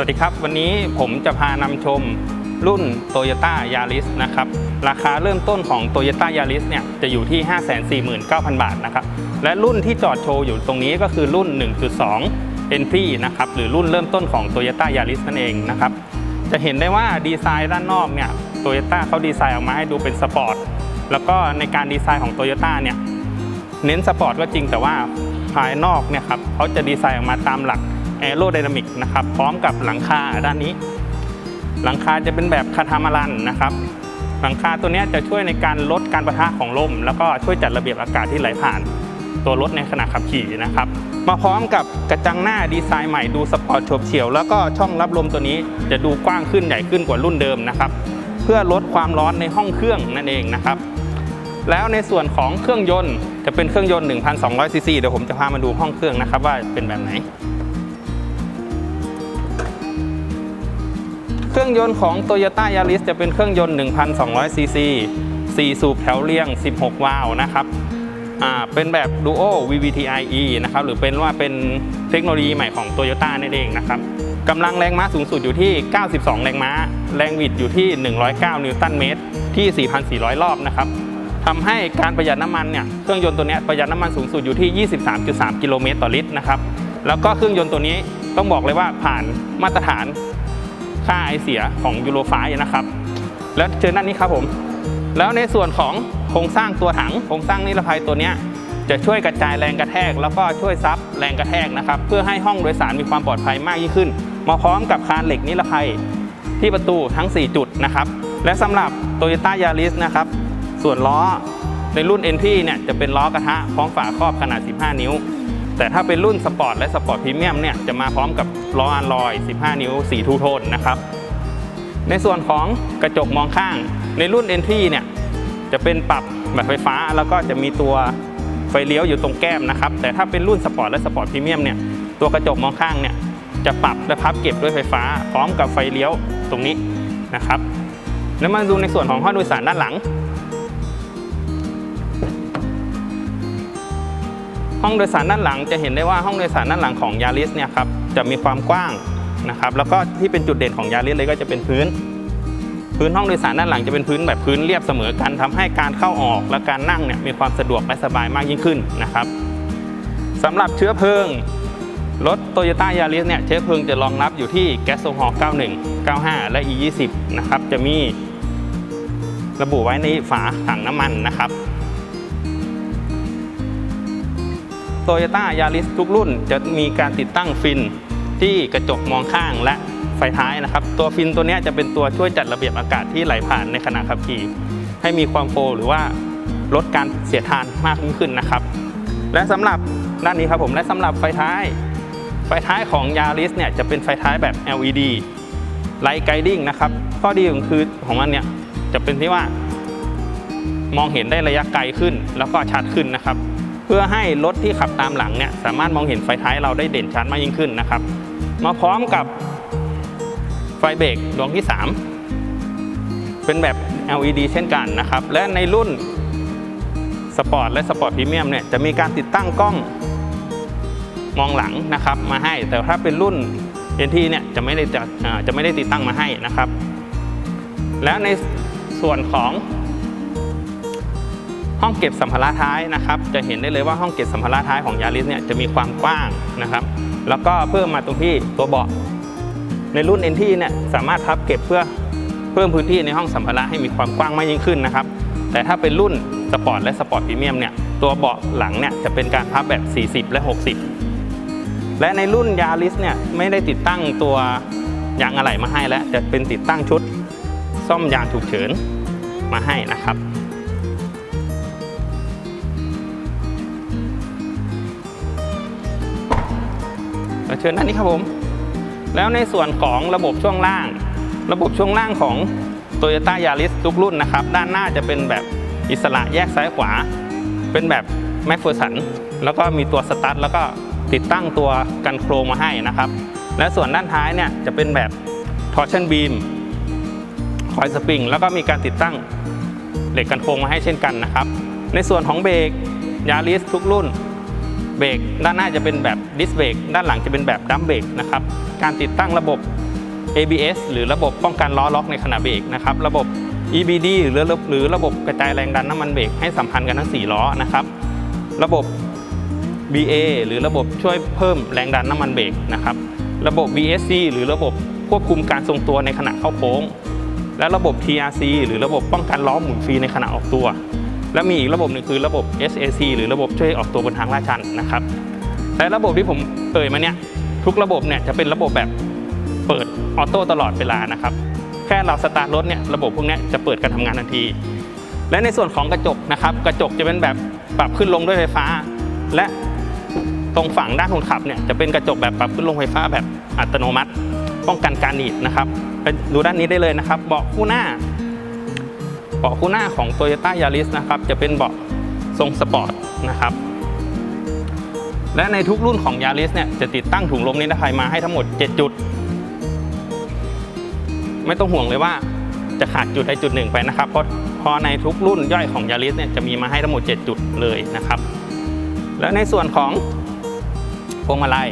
วัสดีครับ วันนี้ผมจะพานำชมรุ่น Toyota Yaris นะครับ ราคาเริ่มต้นของ Toyota Yaris เนี่ยจะอยู่ที่ 549,000 บาทนะครับ และรุ่นที่จอดโชว์อยู่ตรงนี้ก็คือรุ่น 1.2 Entry นะครับหรือรุ่นเริ่มต้นของ Toyota Yaris นั่นเองนะครับ จะเห็นได้ว่าดีไซน์ด้านนอกเนี่ย Toyota เขาดีไซน์ออกมาให้ดูเป็นสปอร์ตแล้วก็ในการดีไซน์ของ Toyota เนี่ยเน้นสปอร์ตก็จริงแต่ว่าภายนอกเนี่ยครับเขาจะดีไซน์ออกมาตามหลัก แอโร d y นามิกนะครับพร้อมกับหลังคาด้านนี้ หลังคาจะเป็นแบบคาทามารันนะครับ หลังคาตัวนี้จะช่วยในการลดการประทะของลม แล้วก็ช่วยจัดระเบียบอากาศที่ไหลผ่าน ตัวรถในขณะขับขี่นะครับ มาพร้อมกับกระจังหน้าดีไซน์ใหม่ดูสปอร์ตโฉบเฉี่ยวแล้วก็ช่องรับลมตัวนี้จะดูกว้างขึ้นใหญ่ขึ้นกว่ารุ่นเดิมนะครับ เพื่อลดความร้อนในห้องเครื่องนั่นเองนะครับแล้วในส่วนของเครื่องยนต์จะเป็นเครื่องยนต์ 1,200ซีซีเดี๋ยวผมจะพามาดูห้องเครื่องนะครับว่าเป็นแบบไหน เครื่องยนต์ของ Toyota Yaris จะเป็นเครื่องยนต์ 1,200 ซีซี 4 สูบแถวเรียง 16 วาล์วนะครับเป็นแบบ Duo VVTi-e นะครับ หรือเป็นว่าเป็นเทคโนโลยีใหม่ของ Toyota นั่นเองนะครับกำลังแรงม้าสูงสุดอยู่ที่ 92 แรงม้า แรงบิดอยู่ที่ 109 นิวตันเมตร ที่ 4,400 รอบนะครับทำให้การประหยัดน้ำมันเนี่ย เครื่องยนต์ตัวนี้ประหยัดน้ำมันสูงสุดอยู่ที่ 23.3 กิโลเมตรต่อลิตรนะครับ แล้วก็เครื่องยนต์ตัวนี้ต้องบอกเลยว่าผ่านมาตรฐาน ค่าไอเสียของยูโรไฟนะครับ แล้วเจอด้านนี้ครับผม แล้วในส่วนของโครงสร้างตัวถังโครงสร้างนิรภัยตัวนี้จะช่วยกระจายแรงกระแทก แล้วก็ช่วยซับแรงกระแทกนะครับ เพื่อให้ห้องโดยสารมีความปลอดภัยมากยิ่งขึ้น มาพร้อมกับคานเหล็กนิรภัยที่ประตูทั้ง 4 จุดนะครับ และสำหรับ Toyota Yaris นะครับ ส่วนล้อในรุ่น NT เนี่ยจะเป็นล้อกระทะพร้อมฝาครอบขนาด 15 นิ้ว แต่ถ้าเป็นรุ่นสปอร์ตและสปอร์ตพรีเมียมเนี่ยจะมาพร้อมกับล้ออันลอย 15 นิ้วสีทูโทนนะครับ ในส่วนของกระจกมองข้าง ในรุ่น Entry เนี่ยจะเป็นปรับแบบไฟฟ้าแล้วก็จะมีตัวไฟเลี้ยวอยู่ตรงแก้มนะครับ แต่ถ้าเป็นรุ่นสปอร์ตและสปอร์ตพรีเมียมเนี่ยตัวกระจกมองข้างเนี่ยจะปรับและพับเก็บด้วยไฟฟ้า พร้อมกับไฟเลี้ยวตรงนี้นะครับ แล้วมาดูในส่วนของห้องโดยสารด้านหลัง ห้องโดยสารด้านหลังจะเห็นได้ว่าห้องโดยสารด้านหลังของยาริสเนี่ยครับจะมีความกว้างนะครับแล้วก็ที่เป็นจุดเด่นของยาริสเลยก็จะเป็นพื้น พื้นห้องโดยสารด้านหลังจะเป็นพื้นแบบพื้นเรียบเสมอกันทำให้การเข้าออกและการนั่งเนี่ยมีความสะดวกและสบายมากยิ่งขึ้นนะครับสำหรับเชื้อเพลิงรถ Toyota Yaris เนี่ยเชื้อเพลิงจะรองรับอยู่ที่แก๊สโซฮอล์91 95 และ E20 นะครับจะมีระบุไว้ในฝาถังน้ำมันนะครับ โตโยต้ายาริสทุกรุ่นจะมีการติดตั้งฟินที่กระจกมองข้างและไฟท้ายนะครับ ตัวฟินตัวนี้จะเป็นตัวช่วยจัดระเบียบอากาศที่ไหลผ่านในขณะขับขี่ ให้มีความโฟลหรือว่าลดการเสียทานมากยิ่งขึ้นนะครับ และสำหรับด้านนี้ครับผมและสำหรับไฟท้าย ไฟท้ายของยาริสเนี่ยจะเป็นไฟท้ายแบบ LED Light Guiding นะครับ ข้อดีของคือของมันเนี่ยจะเป็นที่ว่ามองเห็นได้ระยะไกลขึ้นแล้วก็ชัดขึ้นนะครับ เพื่อให้รถที่ขับตามหลังเนี่ยสามารถมองเห็นไฟท้ายเราได้เด่นชัดมากยิ่งขึ้นนะครับ มาพร้อมกับไฟเบรกดวงที่ 3 เป็นแบบ LED เช่นกันนะครับ และในรุ่นสปอร์ตและสปอร์ตพรีเมียมเนี่ยจะมีการติดตั้งกล้องมองหลังนะครับมาให้ แต่ถ้าเป็นรุ่น NT เนี่ยจะไม่ได้จะจะไม่ได้ติดตั้งมาให้นะครับ แล้วในส่วนของ ห้องเก็บสัมภาระท้ายนะครับ จะเห็นได้เลยว่าห้องเก็บสัมภาระท้ายของยาริสเนี่ยจะมีความกว้างนะครับ แล้วก็เพิ่มมาตรงที่ตัวเบาะในรุ่น NT เนี่ยสามารถพับเก็บเพื่อเพิ่มพื้นที่ในห้องสัมภาระให้มีความกว้างมากยิ่งขึ้นนะครับ แต่ถ้าเป็นรุ่นสปอร์ตและสปอร์ตพรีเมียมเนี่ยตัวเบาะหลังเนี่ยจะเป็นการพับแบบ 40 และ 60 และในรุ่นยาริสเนี่ยไม่ได้ติดตั้งตัวยางอะไหล่มาให้แล้วจะเป็นติดตั้งชุดซ่อมยางฉุกเฉินมาให้นะครับ เชิญด้านนี้ครับผม แล้วในส่วนของระบบช่วงล่าง ระบบช่วงล่างของ Toyota Yaris ทุกรุ่นนะครับ ด้านหน้าจะเป็นแบบอิสระแยกซ้ายขวา เป็นแบบแมคเฟอร์สันแล้วก็มีตัวสตาร์ทแล้วก็ติดตั้งตัวกันโครงมาให้นะครับ และส่วนด้านท้ายเนี่ยจะเป็นแบบ torsion beam คอยสปริงแล้วก็มีการติดตั้งเหล็กกันโครงมาให้เช่นกันนะครับ ในส่วนของเบรกยาริสทุกรุ่น เบรกด้านหน้าจะเป็นแบบดิสเบรกด้านหลังจะเป็นแบบดัมเบรกนะครับการติดตั้งระบบ ABS หรือระบบป้องกันล้อล็อกในขณะเบรกนะครับระบบ EBD หรือหรือระบบกระจายแรงดันน้ำมันเบรกให้สัมพันธ์กันทั้ง 4 ล้อนะครับ ระบบ BA หรือระบบช่วยเพิ่มแรงดันน้ำมันเบรกนะครับ ระบบ VSC หรือระบบควบคุมการทรงตัวในขณะเข้าโค้ง และระบบ TRC หรือระบบป้องกันล้อหมุนฟรีในขณะออกตัว และมีอีกระบบหนึ่งคือระบบ SAC หรือระบบช่วยออกตัวบนทางลาดชันนะครับและระบบที่ผมเอ่ยมาเนี่ยทุกระบบเนี่ยจะเป็นระบบแบบเปิดออโต้ตลอดเวลานะครับแค่เราสตาร์ทรถเนี่ยระบบพวกนี้จะเปิดการทำงานทันที และในส่วนของกระจกนะครับกระจกจะเป็นแบบปรับขึ้นลงด้วยไฟฟ้า และตรงฝั่งด้านคนขับเนี่ยจะเป็นกระจกแบบปรับขึ้นลงไฟฟ้าแบบอัตโนมัติ ป้องกันการหนีบนะครับไปดูด้านนี้ได้เลยนะครับเบาะคู่หน้า เบาะคู่หน้าของ Toyota Yaris นะครับจะเป็นเบาะทรงสปอร์ตนะครับและในทุกรุ่นของ Yaris เนี่ยจะติดตั้งถุงลมนิรภัยมาให้ทั้งหมด 7 จุด ไม่ต้องห่วงเลยว่าจะขาดจุดใดจุดหนึ่งไปนะครับเพราะพอในทุกรุ่นย่อยของ Yaris เนี่ยจะมีมาให้ทั้งหมด 7 จุดเลยนะครับ และในส่วนของพวงมาลัย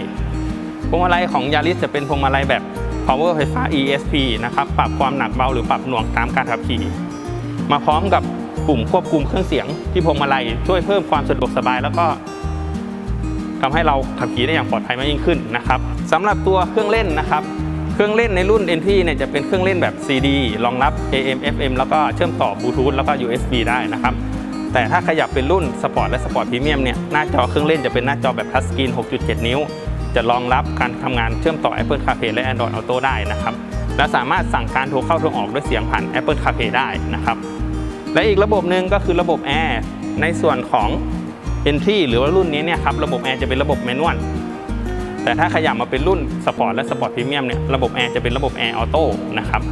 พวงมาลัยของ Yaris จะเป็นพวงมาลัยแบบ power ไฟฟ้า ESP นะครับ ปรับความหนักเบาหรือปรับหน่วงตามการขับขี่ มาพร้อมกับปุ่มควบคุมเครื่องเสียงที่พวงมาลัยช่วยเพิ่มความสะดวกสบาย แล้วก็ทำให้เราขับขี่ได้อย่างปลอดภัยมากยิ่งขึ้นนะครับสำหรับตัวเครื่องเล่นนะครับ เครื่องเล่นในรุ่น NT เนี่ยจะเป็นเครื่องเล่นแบบ CD รองรับ AM FM แล้วก็เชื่อมต่อบลูทูธแล้วก็ USB ได้นะครับแต่ถ้าขยับเป็นรุ่นสปอร์ตและสปอร์ตพรีเมียมเนี่ยหน้าจอเครื่องเล่นจะเป็นหน้าจอแบบทัชสกรีน 6.7 นิ้ว จะรองรับการทำงานเชื่อมต่อ Apple CarPlay และ Android Auto ได้นะครับและสามารถสั่งการโทรเข้าโทรออกด้วยเสียงผ่าน Apple CarPlay ได้นะครับ และอีกระบบหนึ่งก็คือระบบแอร์ในส่วนของ Entry หรือว่ารุ่นนี้เนี่ยครับระบบแอร์จะเป็นระบบแมนนวลแต่ถ้าขยับมาเป็นรุ่นสปอร์ตและสปอร์ตพรีเมียมเนี่ยระบบแอร์จะเป็นระบบแอร์ออโต้นะครับ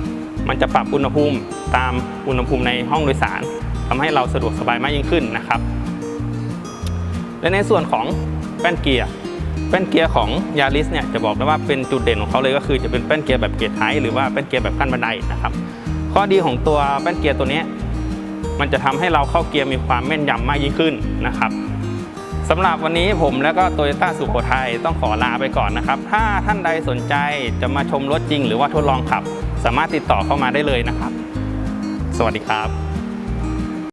มันจะปรับอุณหภูมิตามอุณหภูมิในห้องโดยสารทำให้เราสะดวกสบายมากยิ่งขึ้นนะครับ และในส่วนของแป้นเกียร์แป้นเกียร์ของยาริสเนี่ยจะบอกได้ว่าเป็นจุดเด่นของเขาเลยก็คือจะเป็นแป้นเกียร์แบบเกียร์ไทหรือว่าแป้นเกียร์แบบขั้นบันไดนะครับข้อดีของตัวแป้นเกียร์ตัวนี้ มันจะทำให้เราเข้าเกียร์มีความแม่นยำมากยิ่งขึ้นนะครับสำหรับวันนี้ผมและก็โตโยต้าสุโขทัยต้องขอลาไปก่อนนะครับ ถ้าท่านใดสนใจจะมาชมรถจริงหรือว่าทดลองขับ สามารถติดต่อเข้ามาได้เลยนะครับ สวัสดีครับ